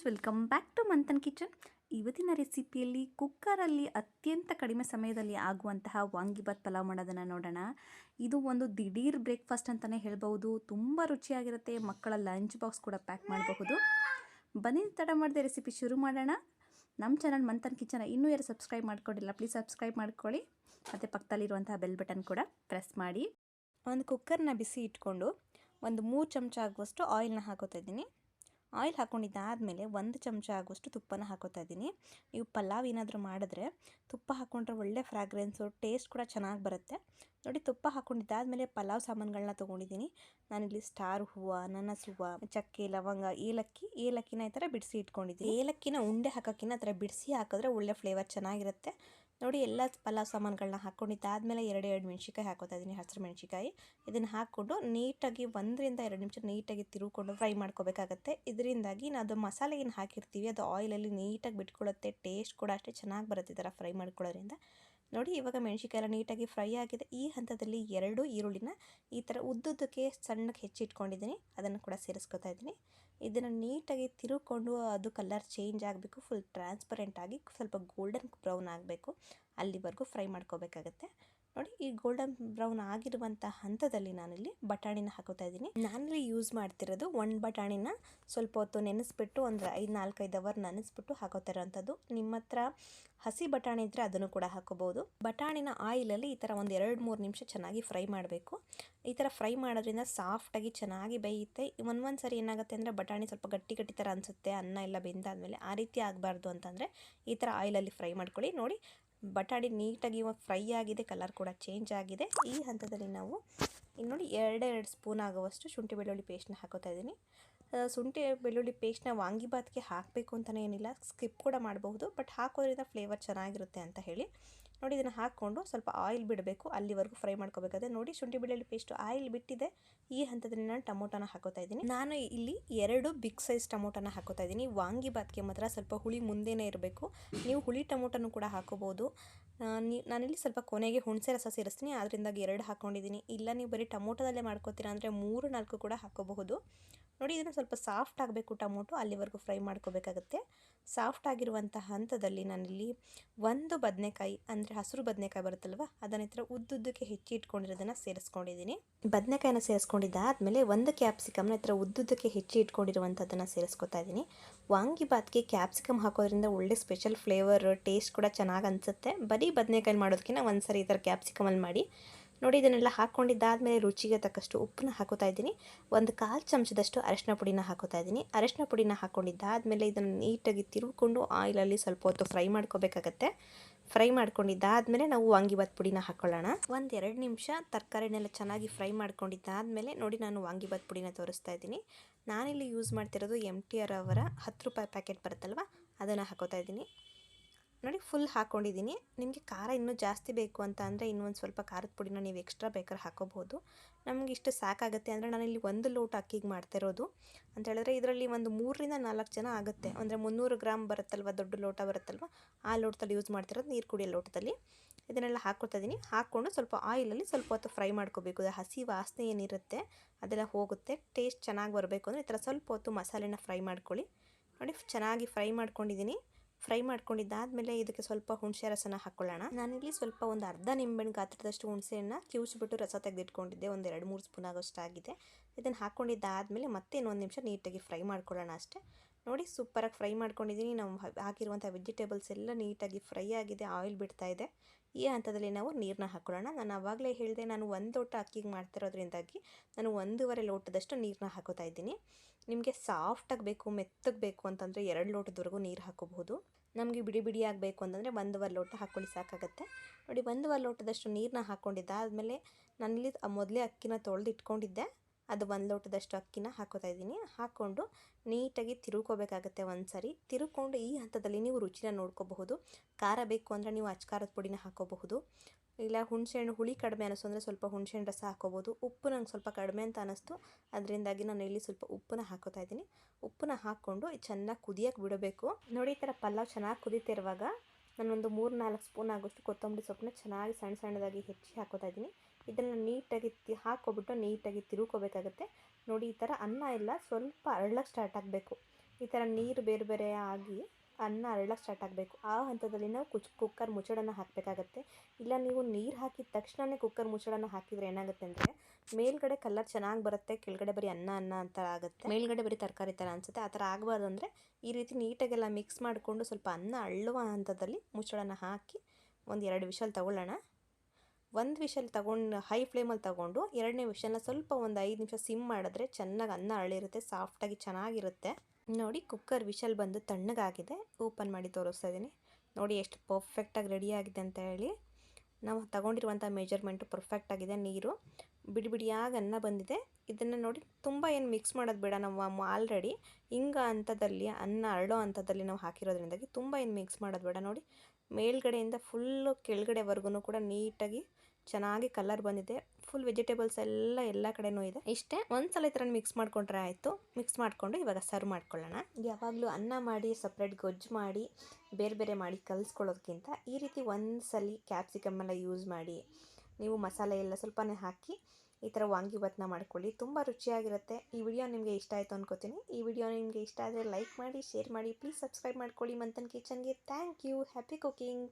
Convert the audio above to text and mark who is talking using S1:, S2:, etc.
S1: Friends welcome back to Manthan kitchen ಇವತ್ತಿನ ರೆಸಿಪಿಯಲ್ಲಿ ಕುಕ್ಕರಲ್ಲಿ ಅತ್ಯಂತ ಕಡಿಮೆ ಸಮಯದಲ್ಲಿ ಆಗುವಂತಹ ವಾಂಗಿಬಾತ್ ಪಲಾವ್ ಮಾಡೋದನ್ನು ನೋಡೋಣ. ಇದು ಒಂದು ದಿಢೀರ್ ಬ್ರೇಕ್ಫಾಸ್ಟ್ ಅಂತಲೇ ಹೇಳ್ಬೋದು ತುಂಬ ರುಚಿಯಾಗಿರುತ್ತೆ. ಮಕ್ಕಳ ಲಂಚ್ ಬಾಕ್ಸ್ ಕೂಡ ಪ್ಯಾಕ್ ಮಾಡಬಹುದು. ಬನ್ನಿ, ತಡ ಮಾಡದೆ ರೆಸಿಪಿ ಶುರು ಮಾಡೋಣ. ನಮ್ಮ ಚಾನಲ್ ಮಂಥನ್ ಕಿಚನ್ ಇನ್ನೂ ಯಾರು ಸಬ್ಸ್ಕ್ರೈಬ್ ಮಾಡ್ಕೊಂಡಿಲ್ಲ ಪ್ಲೀಸ್ ಸಬ್ಸ್ಕ್ರೈಬ್ ಮಾಡ್ಕೊಳ್ಳಿ. ಮತ್ತು ಪಕ್ಕದಲ್ಲಿರುವಂತಹ ಬೆಲ್ ಬಟನ್ ಕೂಡ ಪ್ರೆಸ್ ಮಾಡಿ. ಒಂದು ಕುಕ್ಕರ್ನ ಬಿಸಿ ಇಟ್ಕೊಂಡು ಒಂದು ಮೂರು ಚಮಚ ಆಗುವಷ್ಟು ಆಯಿಲ್ನ ಹಾಕೋತಾ ಇದ್ದೀನಿ. ಆಯಿಲ್ ಹಾಕ್ಕೊಂಡಿದ್ದಾದಮೇಲೆ ಒಂದು ಚಮಚ ಆಗುವಷ್ಟು ತುಪ್ಪನ ಹಾಕೋತಾ ಇದ್ದೀನಿ. ನೀವು ಪಲಾವ್ ಏನಾದರೂ ಮಾಡಿದ್ರೆ ತುಪ್ಪ ಹಾಕ್ಕೊಂಡ್ರೆ ಒಳ್ಳೆ ಫ್ರಾಗ್ರೆನ್ಸು, ಟೇಸ್ಟ್ ಕೂಡ ಚೆನ್ನಾಗಿ ಬರುತ್ತೆ. ನೋಡಿ, ತುಪ್ಪ ಹಾಕ್ಕೊಂಡಿದ್ದಾದಮೇಲೆ ಪಲಾವ್ ಸಾಮಾನುಗಳನ್ನ ತೊಗೊಂಡಿದ್ದೀನಿ. ನಾನಿಲ್ಲಿ ಸ್ಟಾರ್ ಹೂವು, ಅನನಸು ಹೂವು, ಚಕ್ಕೆ, ಲವಂಗ, ಏಲಕ್ಕಿ, ಏಲಕ್ಕಿನ ಈ ಥರ ಬಿಡಿಸಿ ಇಟ್ಕೊಂಡಿದ್ದೀನಿ. ಏಲಕ್ಕಿನ ಉಂಡೆ ಹಾಕೋಕ್ಕಿಂತ ಆ ಥರ ಬಿಡಿಸಿ ಹಾಕಿದ್ರೆ ಒಳ್ಳೆ ಫ್ಲೇವರ್ ಚೆನ್ನಾಗಿರುತ್ತೆ. ನೋಡಿ ಎಲ್ಲ ಪಲಾವ್ ಸಾಮಾನುಗಳನ್ನ ಹಾಕ್ಕೊಂಡಿದ್ದಾದಮೇಲೆ ಎರಡು ಎರಡು ಮೆಣಸಿಕಾಯಿ ಹಾಕೋತಾ ಇದ್ದೀನಿ ಹಸಿರು ಮೆಣಸಿಕಾಯಿ ಇದನ್ನು ಹಾಕ್ಕೊಂಡು ನೀಟಾಗಿ ಒಂದರಿಂದ ಎರಡು ನಿಮಿಷ ನೀಟಾಗಿ ತಿರುಕೊಂಡು ಫ್ರೈ ಮಾಡ್ಕೋಬೇಕಾಗತ್ತೆ. ಇದರಿಂದಾಗಿ ನಾವು ಮಸಾಲೆ ಏನು ಹಾಕಿರ್ತೀವಿ, ಅದು ಆಯಿಲಲ್ಲಿ ನೀಟಾಗಿ ಬಿಟ್ಕೊಳ್ಳುತ್ತೆ ಟೇಸ್ಟ್ ಕೂಡ ಅಷ್ಟೇ ಚೆನ್ನಾಗಿ ಬರುತ್ತೆ ಥರ ಫ್ರೈ ಮಾಡ್ಕೊಳ್ಳೋದ್ರಿಂದ. ನೋಡಿ ಇವಾಗ ಮೆಣಸಿಕಾಯಿ ಎಲ್ಲ ನೀಟಾಗಿ ಫ್ರೈ ಆಗಿದೆ. ಈ ಹಂತದಲ್ಲಿ ಎರಡು ಈರುಳ್ಳಿನ ಈ ಥರ ಉದ್ದುದ್ದಕ್ಕೆ ಸಣ್ಣಕ್ಕೆ ಹೆಚ್ಚಿಟ್ಕೊಂಡಿದ್ದೀನಿ. ಅದನ್ನು ಕೂಡ ಸೇರಿಸ್ಕೊತಾ ಇದ್ದೀನಿ ಇದನ್ನು ನೀಟಾಗಿ ತಿರುಕೊಂಡು ಅದು ಕಲರ್ ಚೇಂಜ್ ಆಗಬೇಕು ಫುಲ್ ಟ್ರಾನ್ಸ್ಪರೆಂಟಾಗಿ ಸ್ವಲ್ಪ ಗೋಲ್ಡನ್ ಬ್ರೌನ್ ಆಗಬೇಕು. ಅಲ್ಲಿವರೆಗೂ ಫ್ರೈ ಮಾಡ್ಕೋಬೇಕಾಗತ್ತೆ. ನೋಡಿ, ಈ ಗೋಲ್ಡನ್ ಬ್ರೌನ್ ಆಗಿರುವಂಥ ಹಂತದಲ್ಲಿ ನಾನಿಲ್ಲಿ ಬಟಾಣಿನ ಹಾಕೋತಾ ಇದ್ದೀನಿ. ನಾನಿಲ್ಲಿ ಯೂಸ್ ಮಾಡ್ತಿರೋದು ಒಂದು ಬಟಾಣಿನ ಸ್ವಲ್ಪ ಹೊತ್ತು ನೆನೆಸ್ಬಿಟ್ಟು ಒಂದು ಐದು ನಾಲ್ಕೈದು ಅವರ್ ನೆನೆಸ್ಬಿಟ್ಟು ಹಾಕೋತಾ ಇರೋವಂಥದ್ದು ನಿಮ್ಮ ಹತ್ರ ಹಸಿ ಬಟಾಣಿ ಇದ್ದರೆ ಅದನ್ನು ಕೂಡ ಹಾಕೋಬೋದು ಬಟಾಣಿನ ಆಯಿಲಲ್ಲಿ ಈ ಥರ ಒಂದು ಎರಡು, ಮೂರು ನಿಮಿಷ ಚೆನ್ನಾಗಿ ಫ್ರೈ ಮಾಡಬೇಕು. ಈ ಥರ ಫ್ರೈ ಮಾಡೋದ್ರಿಂದ ಸಾಫ್ಟಾಗಿ ಚೆನ್ನಾಗಿ ಬೇಯುತ್ತೆ. ಒಂದು ಒಂದು ಸರಿ ಏನಾಗುತ್ತೆ ಅಂದರೆ ಬಟಾಣಿ ಸ್ವಲ್ಪ ಗಟ್ಟಿ ಗಟ್ಟಿ ಥರ ಅನಿಸುತ್ತೆ. ಅನ್ನ ಎಲ್ಲ ಬೆಂದಾದಮೇಲೆ ಆ ರೀತಿ ಆಗಬಾರ್ದು ಅಂತಂದರೆ ಈ ಥರ ಆಯಿಲಲ್ಲಿ ಫ್ರೈ ಮಾಡ್ಕೊಳ್ಳಿ. ನೋಡಿ ಬಟಾಣಿ ನೀಟಾಗಿ ಇವಾಗ ಫ್ರೈ ಆಗಿದೆ, ಕಲರ್ ಕೂಡ ಚೇಂಜ್ ಆಗಿದೆ. ಈ ಹಂತದಲ್ಲಿ ನಾವು ಇಲ್ಲಿ ನೋಡಿ ಎರಡೆರಡು ಸ್ಪೂನ್ ಆಗುವಷ್ಟು ಶುಂಠಿ ಬೆಳ್ಳುಳ್ಳಿ ಪೇಸ್ಟ್ನ ಹಾಕೋತಾ ಇದ್ದೀನಿ. ಶುಂಠಿ ಬೆಳ್ಳುಳ್ಳಿ ಪೇಸ್ಟ್ನ ವಾಂಗಿಬಾತ್ಗೆ ಹಾಕಬೇಕು ಅಂತಲೇ ಏನಿಲ್ಲ, ಸ್ಕಿಪ್ ಕೂಡ ಮಾಡಬಹುದು, ಬಟ್ ಹಾಕೋದ್ರಿಂದ ಫ್ಲೇವರ್ ಚೆನ್ನಾಗಿರುತ್ತೆ ಅಂತ ಹೇಳಿ. ನೋಡಿ ಇದನ್ನು ಹಾಕ್ಕೊಂಡು ಸ್ವಲ್ಪ ಆಯಿಲ್ ಬಿಡಬೇಕು. ಅಲ್ಲಿವರೆಗೂ ಫ್ರೈ ಮಾಡ್ಕೋಬೇಕಾದ್ರೆ ನೋಡಿ ಶುಂಠಿ ಬೆಳ್ಳುಳ್ಳಿ ಪೇಸ್ಟ್ ಆಯಿಲ್ ಬಿಟ್ಟಿದೆ. ಈ ಹಂತದಲ್ಲಿ ನಾನು ಟೊಮೊಟೊನ ಹಾಕೋತಾ ಇದ್ದೀನಿ. ನಾನು ಇಲ್ಲಿ ಎರಡು ಬಿಗ್ ಸೈಜ್ ಟೊಮೊಟೊನ ಹಾಕೋತಾ ಇದ್ದೀನಿ. ವಾಂಗಿಬಾತ್ಗೆ ಮಾತ್ರ ಸ್ವಲ್ಪ ಹುಳಿ ಮುಂದೆನೇ ಇರಬೇಕು. ನೀವು ಹುಳಿ ಟೊಮೊಟೊನು ಕೂಡ ಹಾಕೋಬೋದು ನಾನಿಲ್ಲಿ ಸ್ವಲ್ಪ ಕೊನೆಗೆ ಹುಣಸೆ ರಸ ಸೇರಿಸ್ತೀನಿ. ಅದರಿಂದಾಗಿ ಎರಡು ಹಾಕ್ಕೊಂಡಿದ್ದೀನಿ ಇಲ್ಲ, ನೀವು ಬರೀ ಟೊಮೊಟೊದಲ್ಲೇ ಮಾಡ್ಕೋತೀರಾ ಅಂದರೆ ಮೂರು, ನಾಲ್ಕು ಕೂಡ ಹಾಕೋಬಹುದು. ನೋಡಿ ಇದನ್ನು ಸ್ವಲ್ಪ ಸಾಫ್ಟ್ ಆಗಬೇಕು ಟೊಮೊಟೊ, ಅಲ್ಲಿವರೆಗೂ ಫ್ರೈ ಮಾಡ್ಕೋಬೇಕಾಗುತ್ತೆ. ಸಾಫ್ಟ್ ಆಗಿರುವಂಥ ಹಂತದಲ್ಲಿ ನಾನಿಲ್ಲಿ ಒಂದು ಬದನೆಕಾಯಿ, ಅಂದರೆ ಹಸಿರು ಬದನೆಕಾಯಿ ಬರುತ್ತಲ್ವ, ಅದನ್ನ ಹತ್ರ ಉದ್ದುದ್ದಕ್ಕೆ ಹೆಚ್ಚಿ ಇಟ್ಕೊಂಡಿರೋದನ್ನು ಸೇರಿಸ್ಕೊಂಡಿದ್ದೀನಿ. ಬದನೆಕಾಯಿನ ಸೇರಿಸ್ಕೊಂಡಿದ್ದಾದಮೇಲೆ ಒಂದು ಕ್ಯಾಪ್ಸಿಕಮ್ನ ಹತ್ರ ಉದ್ದುದ್ದಕ್ಕೆ ಹೆಚ್ಚಿ ಇಟ್ಕೊಂಡಿರುವಂಥದ್ದನ್ನು ಸೇರಿಸ್ಕೊತಾ ಇದ್ದೀನಿ. ವಾಂಗಿಬಾತ್ಗೆ ಕ್ಯಾಪ್ಸಿಕಮ್ ಹಾಕೋದ್ರಿಂದ ಒಳ್ಳೆ ಸ್ಪೆಷಲ್ ಫ್ಲೇವರ್ ಟೇಸ್ಟ್ ಕೂಡ ಚೆನ್ನಾಗಿ ಅನಿಸುತ್ತೆ. ಬರೀ ಬದನೆಕಾಯಿ ಮಾಡೋದಕ್ಕಿಂತ ಒಂದು ಸರಿ ಈ ಥರ ಕ್ಯಾಪ್ಸಿಕಮಲ್ಲಿ ಮಾಡಿ ನೋಡಿ, ಇದನ್ನೆಲ್ಲ ಹಾಕ್ಕೊಂಡಿದ್ದಾದಮೇಲೆ ರುಚಿಗೆ ತಕ್ಕಷ್ಟು ಉಪ್ಪನ್ನ ಹಾಕೋತಾ ಇದ್ದೀನಿ. ಒಂದು ಕಾಲು ಚಮಚದಷ್ಟು ಅರಶಿನ ಪುಡಿನ ಹಾಕೋತಾ ಇದ್ದೀನಿ. ಅರಶಿನ ಪುಡಿನ ಹಾಕ್ಕೊಂಡಿದ್ದಾದಮೇಲೆ ಇದನ್ನು ನೀಟಾಗಿ ತಿರುಗಿಕೊಂಡು ಆಯಿಲಲ್ಲಿ ಸ್ವಲ್ಪ ಹೊತ್ತು ಫ್ರೈ ಮಾಡ್ಕೋಬೇಕಾಗತ್ತೆ. ಫ್ರೈ ಮಾಡ್ಕೊಂಡಿದ್ದಾದಮೇಲೆ ನಾವು ವಾಂಗಿಬಾತ್ ಪುಡಿನ ಹಾಕ್ಕೊಳ್ಳೋಣ ಒಂದು ಎರಡು ನಿಮಿಷ ತರಕಾರಿನೆಲ್ಲ ಚೆನ್ನಾಗಿ ಫ್ರೈ ಮಾಡ್ಕೊಂಡಿದ್ದಾದಮೇಲೆ ನೋಡಿ, ನಾನು ವಾಂಗಿಬಾತ್ ಪುಡಿನ ತೋರಿಸ್ತಾ ಇದ್ದೀನಿ. ನಾನಿಲ್ಲಿ ಯೂಸ್ ಮಾಡ್ತಿರೋದು ಎಂ ಟಿ ಆರ್ ಅವರ ಹತ್ತು ರೂಪಾಯಿ ಪ್ಯಾಕೆಟ್ ಬರುತ್ತಲ್ವ, ಅದನ್ನು ಹಾಕೋತಾ ಇದ್ದೀನಿ. ನೋಡಿ ಫುಲ್ ಹಾಕ್ಕೊಂಡಿದ್ದೀನಿ ನಿಮಗೆ ಖಾರ ಇನ್ನೂ ಜಾಸ್ತಿ ಬೇಕು ಅಂತ ಅಂದರೆ ಇನ್ನೊಂದು ಸ್ವಲ್ಪ ಖಾರದ ಪುಡಿನ ನೀವು ಎಕ್ಸ್ಟ್ರಾ ಬೇಕಾದ್ರೆ ಹಾಕೋಬಹುದು. ನಮಗೆ ಇಷ್ಟು ಸಾಕಾಗುತ್ತೆ ಅಂದರೆ ನಾನಿಲ್ಲಿ ಒಂದು ಲೋಟ ಅಕ್ಕಿಗೆ ಮಾಡ್ತಿರೋದು ಅಂತ ಹೇಳಿದ್ರೆ ಇದರಲ್ಲಿ ಒಂದು ಮೂರರಿಂದ ನಾಲ್ಕು ಜನ ಆಗುತ್ತೆ. ಅಂದರೆ ಮುನ್ನೂರು ಗ್ರಾಮ್ ಬರುತ್ತಲ್ವ, ದೊಡ್ಡ ಲೋಟ ಬರುತ್ತಲ್ವ, ಆ ಲೋಟದಲ್ಲಿ ಯೂಸ್ ಮಾಡ್ತಿರೋದು ನೀರು ಕುಡಿಯ ಲೋಟದಲ್ಲಿ. ಇದನ್ನೆಲ್ಲ ಹಾಕ್ಕೊತಾ ಇದ್ದೀನಿ ಹಾಕ್ಕೊಂಡು ಸ್ವಲ್ಪ ಆಯಿಲಲ್ಲಿ ಸ್ವಲ್ಪ ಹೊತ್ತು ಫ್ರೈ ಮಾಡ್ಕೋಬೇಕು. ಹಸಿ ವಾಸನೆ ಏನಿರುತ್ತೆ, ಅದೆಲ್ಲ ಹೋಗುತ್ತೆ. ಟೇಸ್ಟ್ ಚೆನ್ನಾಗಿ ಬರಬೇಕು ಅಂದರೆ ಈ ಥರ ಸ್ವಲ್ಪ ಹೊತ್ತು ಮಸಾಲೆನ ಫ್ರೈ ಮಾಡ್ಕೊಳ್ಳಿ. ನೋಡಿ ಚೆನ್ನಾಗಿ ಫ್ರೈ ಮಾಡ್ಕೊಂಡಿದ್ದೀನಿ. ಫ್ರೈ ಮಾಡ್ಕೊಂಡಿದ್ದಾದಮೇಲೆ ಇದಕ್ಕೆ ಸ್ವಲ್ಪ ಹುಣಸೆ ರಸನ ಹಾಕೊಳ್ಳೋಣ. ನಾನಿಲ್ಲಿ ಸ್ವಲ್ಪ ಒಂದು ಅರ್ಧ ನಿಂಬೆಹಣ್ಣು, ಗಾತ್ರದಷ್ಟು ಹುಣಸೆಯನ್ನು ಕಿವುಚ್ಬಿಟ್ಟು ರಸ ತೆಗೆದಿಟ್ಕೊಂಡಿದ್ದೆ. ಒಂದು ಎರಡು ಮೂರು ಸ್ಪೂನ್ ಆಗೋಷ್ಟು ಆಗಿದೆ ಇದನ್ನು ಹಾಕ್ಕೊಂಡಿದ್ದಾದಮೇಲೆ ಮತ್ತೆ ಇನ್ನೊಂದು ನಿಮಿಷ ನೀಟಾಗಿ ಫ್ರೈ ಮಾಡ್ಕೊಳ್ಳೋಣ ಅಷ್ಟೇ. ನೋಡಿ ಸೂಪರಾಗಿ ಫ್ರೈ ಮಾಡ್ಕೊಂಡಿದ್ದೀನಿ. ನಾವು ಹಾಕಿರುವಂಥ ವೆಜಿಟೇಬಲ್ಸ್ ಎಲ್ಲ ನೀಟಾಗಿ ಫ್ರೈ ಆಗಿದೆ ಆಯಿಲ್ ಬಿಡ್ತಾ ಇದೆ. ಈ ಹಂತದಲ್ಲಿ ನಾವು ನೀರನ್ನ ಹಾಕ್ಕೊಳ್ಳೋಣ ನಾನು ಆವಾಗಲೇ ಹೇಳಿದೆ, ನಾನು ಒಂದು ಲೋಟ ಅಕ್ಕಿಗೆ ಮಾಡ್ತಿರೋದ್ರಿಂದಾಗಿ ನಾನು ಒಂದೂವರೆ ಲೋಟದಷ್ಟು ನೀರನ್ನ ಹಾಕೋತಾ ಇದ್ದೀನಿ. ನಿಮಗೆ ಸಾಫ್ಟಾಗಿ ಬೇಕು, ಮೆತ್ತಗೆ ಬೇಕು ಅಂತಂದರೆ ಎರಡು ಲೋಟದವರೆಗೂ ನೀರು ಹಾಕೋಬಹುದು. ನಮಗೆ ಬಿಡಿ ಬಿಡಿ ಆಗಬೇಕು ಅಂತಂದರೆ ಒಂದೂವರೆ ಲೋಟ ಹಾಕ್ಕೊಳ್ಳಿ ಸಾಕಾಗುತ್ತೆ. ನೋಡಿ, ಒಂದೂವರೆ ಲೋಟದಷ್ಟು ನೀರನ್ನ ಹಾಕ್ಕೊಂಡಿದ್ದಾದಮೇಲೆ ನನ್ನಲ್ಲಿ ಮೊದಲೇ ಅಕ್ಕಿನ ತೊಳೆದು ಇಟ್ಕೊಂಡಿದ್ದೆ ಅದು ಒಂದು ಲೋಟದಷ್ಟು ಅಕ್ಕಿನ ಹಾಕೋತಾ ಇದ್ದೀನಿ. ಹಾಕ್ಕೊಂಡು ನೀಟಾಗಿ ತಿರುಕೋಬೇಕಾಗತ್ತೆ ಒಂದು ಸರಿ ತಿರುಕೊಂಡು ಈ ಹಂತದಲ್ಲಿ ನೀವು ರುಚಿನ ನೋಡ್ಕೋಬಹುದು. ಖಾರ ಬೇಕು ಅಂದರೆ ನೀವು ಅಚ್ಕಾರದ ಪುಡಿನ ಹಾಕೋಬಹುದು. ಇಲ್ಲ ಹುಣಸೆಹಣ್ಣು ಹುಳಿ ಕಡಿಮೆ ಅನ್ನಿಸ್ತು ಅಂದರೆ ಸ್ವಲ್ಪ ಹುಣಸೆಹಣ್ಣು ರಸ ಹಾಕೋಬೋದು ಉಪ್ಪು ನಂಗೆ ಸ್ವಲ್ಪ ಕಡಿಮೆ ಅಂತ ಅನ್ನಿಸ್ತು ಅದರಿಂದಾಗಿ ನಾನು ಇಲ್ಲಿ ಸ್ವಲ್ಪ ಉಪ್ಪನ್ನ ಹಾಕೋತಾ ಇದ್ದೀನಿ. ಉಪ್ಪನ್ನ ಹಾಕ್ಕೊಂಡು ಚೆನ್ನಾಗಿ ಕುದಿಯೋಕೆ ಬಿಡಬೇಕು. ನೋಡಿ ಈ ಥರ ಪಲಾವ್ ಚೆನ್ನಾಗಿ ಕುದೀತಿರುವಾಗ ನಾನೊಂದು ಮೂರು ನಾಲ್ಕು ಸ್ಪೂನ್ ಆಗೋಷ್ಟು ಕೊತ್ತಂಬರಿ ಸೊಪ್ಪನ್ನ ಚೆನ್ನಾಗಿ ಸಣ್ಣ ಸಣ್ಣದಾಗಿ ಹೆಚ್ಚಿ ಹಾಕೋತಾ ಇದ್ದೀನಿ. ಇದನ್ನು ನೀಟಾಗಿ ತಿ ಹಾಕ್ಕೊಬಿಟ್ಟು ನೀಟಾಗಿ ತಿರುಕೋಬೇಕಾಗುತ್ತೆ ನೋಡಿ, ಈ ಥರ ಅನ್ನ ಎಲ್ಲ ಸ್ವಲ್ಪ ಅರಳಕ್ಕೆ ಸ್ಟಾರ್ಟ್ ಆಗಬೇಕು.
S2: ಈ ಥರ ನೀರು ಬೇರೆ ಬೇರೆ ಆಗಿ ಅನ್ನ ಅರಳಕ್ಕೆ ಸ್ಟಾರ್ಟ್ ಆಗಬೇಕು. ಆ ಹಂತದಲ್ಲಿ ನಾವು ಕುಚ್ ಕುಕ್ಕರ್ ಮುಚ್ಚಳನ ಹಾಕಬೇಕಾಗತ್ತೆ. ಇಲ್ಲ, ನೀವು ನೀರು ಹಾಕಿದ ತಕ್ಷಣವೇ ಕುಕ್ಕರ್ ಮುಚ್ಚಳನ ಹಾಕಿದರೆ ಏನಾಗುತ್ತೆ ಅಂದರೆ, ಮೇಲ್ಗಡೆ ಕಲರ್ ಚೆನ್ನಾಗಿ ಬರುತ್ತೆ, ಕೆಳಗಡೆ ಬರೀ ಅನ್ನ ಅನ್ನ ಅಂತ ಆಗುತ್ತೆ. ಮೇಲ್ಗಡೆ ಬರೀ ತರಕಾರಿ ಥರ ಅನಿಸುತ್ತೆ. ಆ ಥರ ಆಗಬಾರ್ದು ಅಂದರೆ, ಈ ರೀತಿ ನೀಟಾಗೆಲ್ಲ ಮಿಕ್ಸ್ ಮಾಡಿಕೊಂಡು ಸ್ವಲ್ಪ ಅನ್ನ ಅಳ್ಳುವ ಹಂತದಲ್ಲಿ ಮುಚ್ಚಳನ ಹಾಕಿ ಒಂದು ಎರಡು ವಿಷಲ್ ತಗೊಳ್ಳೋಣ. ಒಂದು ವಿಷಲ್ ತಗೊಂಡು ಹೈ ಫ್ಲೇಮಲ್ಲಿ ತಗೊಂಡು, ಎರಡನೇ ವಿಷಲ್ನ ಸ್ವಲ್ಪ ಒಂದು ಐದು ನಿಮಿಷ ಸಿಮ್ ಮಾಡಿದ್ರೆ ಚೆನ್ನಾಗಿ ಅನ್ನ ಅರಳಿರುತ್ತೆ ಸಾಫ್ಟಾಗಿ ಚೆನ್ನಾಗಿರುತ್ತೆ. ನೋಡಿ ಕುಕ್ಕರ್ ವಿಷಲ್ ಬಂದು ತಣ್ಣಗಾಗಿದೆ. ಓಪನ್ ಮಾಡಿ ತೋರಿಸ್ತಾ ಇದ್ದೀನಿ. ನೋಡಿ, ಎಷ್ಟು ಪರ್ಫೆಕ್ಟಾಗಿ ಆಗಿದೆ ಅಂತ ಹೇಳಿ. ನಾವು ತಗೊಂಡಿರುವಂಥ ಮೆಜರ್ಮೆಂಟು ಪರ್ಫೆಕ್ಟಾಗಿದೆ ನೀರು. ಬಿಡಿ ಬಿಡಿಯಾಗಿ ಅನ್ನ ಬಂದಿದೆ. ಇದನ್ನು ನೋಡಿ, ತುಂಬ ಏನು ಮಿಕ್ಸ್ ಮಾಡೋದು ಬೇಡ ನಾವು ಆಲ್ರೆಡಿ ಹಿಂಗ ಹಂತದಲ್ಲಿ ಅನ್ನ ಅರಳೋ ಹಂತದಲ್ಲಿ ನಾವು ಹಾಕಿರೋದ್ರಿಂದಾಗಿ ತುಂಬ ಏನು ಮಿಕ್ಸ್ ಮಾಡೋದು ಬೇಡ. ನೋಡಿ ಮೇಲ್ಗಡೆಯಿಂದ ಫುಲ್ಲು ಕೆಳಗಡೆವರೆಗೂ ಕೂಡ ನೀಟಾಗಿ ಚೆನ್ನಾಗಿ ಕಲರ್ ಬಂದಿದೆ. ಫುಲ್ ವೆಜಿಟೇಬಲ್ಸ್ ಎಲ್ಲ ಎಲ್ಲ ಕಡೆನೂ ಇದೆ. ಇಷ್ಟೇ, ಒಂದ್ಸಲ ಈ ಥರ ಮಿಕ್ಸ್ ಮಾಡ್ಕೊಂಡ್ರೆ ಆಯಿತು. ಮಿಕ್ಸ್ ಮಾಡಿಕೊಂಡು ಇವಾಗ ಸರ್ವ್ ಮಾಡ್ಕೊಳ್ಳೋಣ. ಯಾವಾಗಲೂ ಅನ್ನ ಮಾಡಿ ಸಪ್ರೇಟ್ ಗೊಜ್ಜು ಮಾಡಿ, ಬೇರೆ ಬೇರೆ ಮಾಡಿ ಕಲಿಸ್ಕೊಳ್ಳೋದಕ್ಕಿಂತ ಈ ರೀತಿ ಒಂದ್ಸಲಿ ಕ್ಯಾಪ್ಸಿಕಮ್ ಎಲ್ಲ ಯೂಸ್ ಮಾಡಿ ನೀವು ಮಸಾಲೆ ಎಲ್ಲ ಸ್ವಲ್ಪನೇ ಹಾಕಿ ಈ ಥರ ವಾಂಗಿಭಾತ್ನ ಮಾಡ್ಕೊಳ್ಳಿ. ತುಂಬ ರುಚಿಯಾಗಿರುತ್ತೆ. ಈ ವಿಡಿಯೋ ನಿಮಗೆ ಇಷ್ಟ ಆಯಿತು ಅನ್ಕೋತೀನಿ. ಈ ವಿಡಿಯೋ ನಿಮಗೆ ಇಷ್ಟ ಆದರೆ ಲೈಕ್ ಮಾಡಿ, ಶೇರ್ ಮಾಡಿ, ಪ್ಲೀಸ್ ಸಬ್ಸ್ಕ್ರೈಬ್ ಮಾಡ್ಕೊಳ್ಳಿ. ಮಂತನ್ ಕಿಚನ್ಗೆ ಥ್ಯಾಂಕ್ ಯು. Happy cooking.